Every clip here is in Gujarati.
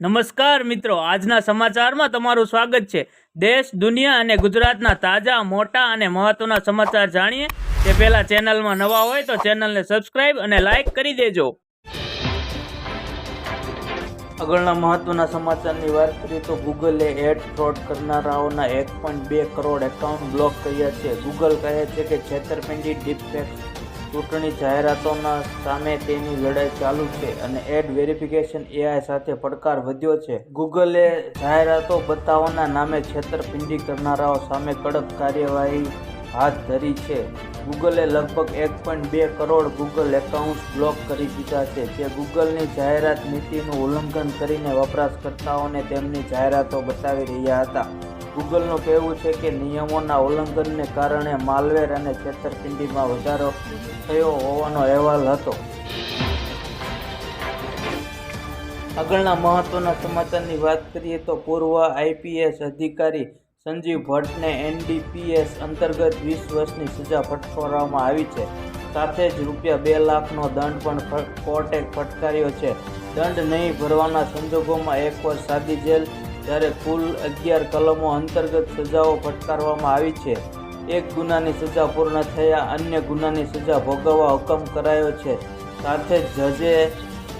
નમસ્કાર મિત્રો, આજના સમાચારમાં તમારું સ્વાગત છે. દેશ, દુનિયા અને ગુજરાતના તાજા, મોટા અને મહત્વના સમાચાર જાણીએ. તે પહેલા ચેનલમાં નવા હોય તો ચેનલને સબસ્ક્રાઇબ અને લાઇક કરી દેજો. આગળના મહત્વના સમાચારની વાત કરીએ તો ગૂગલે એડ ફ્રોડ કરનારાઓના એક પોઈન્ટ બે કરોડ એકાઉન્ટ બ્લોક કર્યા છે. ગૂગલ કહે છે કે છેતરપિંડી ડીપફેક્સ ચૂંટણી જાહેરાતોના સામે તેની લડાઈ ચાલુ છે અને એડ વેરિફિકેશન એઆઈ સાથે પડકાર વધ્યો છે. ગૂગલે જાહેરાતો બતાવવાના નામે છેતરપિંડી કરનારાઓ સામે કડક કાર્યવાહી હાથ ધરી છે. ગૂગલે લગભગ એક પોઈન્ટ બે કરોડ ગૂગલ એકાઉન્ટ્સ બ્લોક કરી દીધા છે, જે ગૂગલની જાહેરાત નીતિનું ઉલ્લંઘન કરીને વપરાશકર્તાઓને તેમની જાહેરાતો બતાવી રહ્યા હતા. ગૂગલનું કહેવું છે કે નિયમોના ઉલ્લંઘનને કારણે માલવેર અને છેતરપિંડીમાં વધારો થયો હોવાનો અહેવાલ હતો. આગળના મહત્વના સમાચારની વાત કરીએ તો પૂર્વ આઈપીએસ અધિકારી સંજીવ ભટ્ટને એનડીપીએસ અંતર્ગત વીસ વર્ષની સજા ફટકારવામાં આવી છે. સાથે જ રૂપિયા બે લાખનો દંડ પણ કોર્ટે ફટકાર્યો છે. દંડ નહીં ભરવાના સંજોગોમાં એક વર્ષ સાદી જેલ જ્યારે કુલ અગિયાર કલમો અંતર્ગત સજાઓ ફટકારવામાં આવી છે, એક ગુનાની સજા પૂર્ણ થયા અન્ય ગુનાની સજા ભોગવવા હુકમ કરાયો છે. સાથે જજે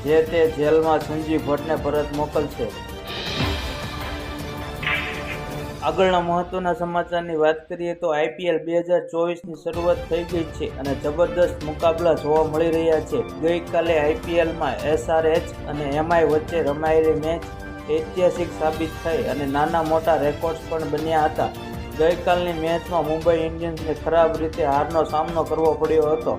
જે તે જેલમાં સંજીવ ભટ્ટને પરત મોકલશે. આગળના મહત્વના સમાચારની વાત કરીએ તો આઈપીએલ બે હજાર ચોવીસની શરૂઆત થઈ ગઈ છે અને જબરદસ્ત મુકાબલા જોવા મળી રહ્યા છે. ગઈકાલે આઈપીએલમાં એસઆરએચ અને એમઆઈ વચ્ચે રમાયેલી મેચ ઐતિહાસિક સાબિત થઈ અને નાના મોટા રેકોર્ડ્સ પણ બન્યા હતા. ગઈકાલની મેચમાં મુંબઈ ઇન્ડિયન્સને ખરાબ રીતે હારનો સામનો કરવો પડ્યો હતો.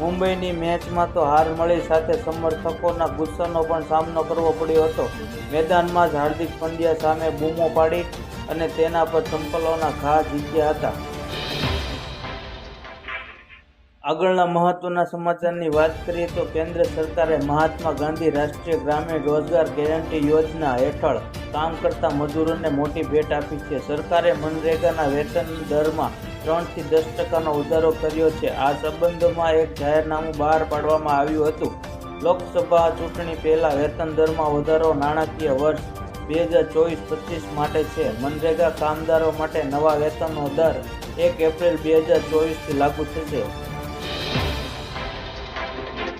મુંબઈની મેચમાં તો હાર મળી સાથે સમર્થકોના ગુસ્સાનો પણ સામનો કરવો પડ્યો હતો. મેદાનમાં જ હાર્દિક પંડ્યા સામે બૂમો પાડી અને તેના પર ચંપલોના ઘા જીત્યા હતા. આગળના મહત્વના સમાચારની વાત કરીએ તો કેન્દ્ર સરકારે મહાત્મા ગાંધી રાષ્ટ્રીય ગ્રામીણ રોજગાર ગેરંટી યોજના હેઠળ કામ કરતા મજૂરોને મોટી ભેટ આપી છે. સરકારે મનરેગાના વેતન દરમાં ત્રણથી દસ ટકાનો વધારો કર્યો છે. આ સંબંધોમાં એક જાહેરનામું બહાર પાડવામાં આવ્યું હતું. લોકસભા ચૂંટણી પહેલાં વેતન દરમાં વધારો નાણાકીય વર્ષ બે હજાર ચોવીસ પચીસ માટે છે. મનરેગા કામદારો માટે નવા વેતનનો દર એક એપ્રિલ બે હજાર ચોવીસથી લાગુ થશે.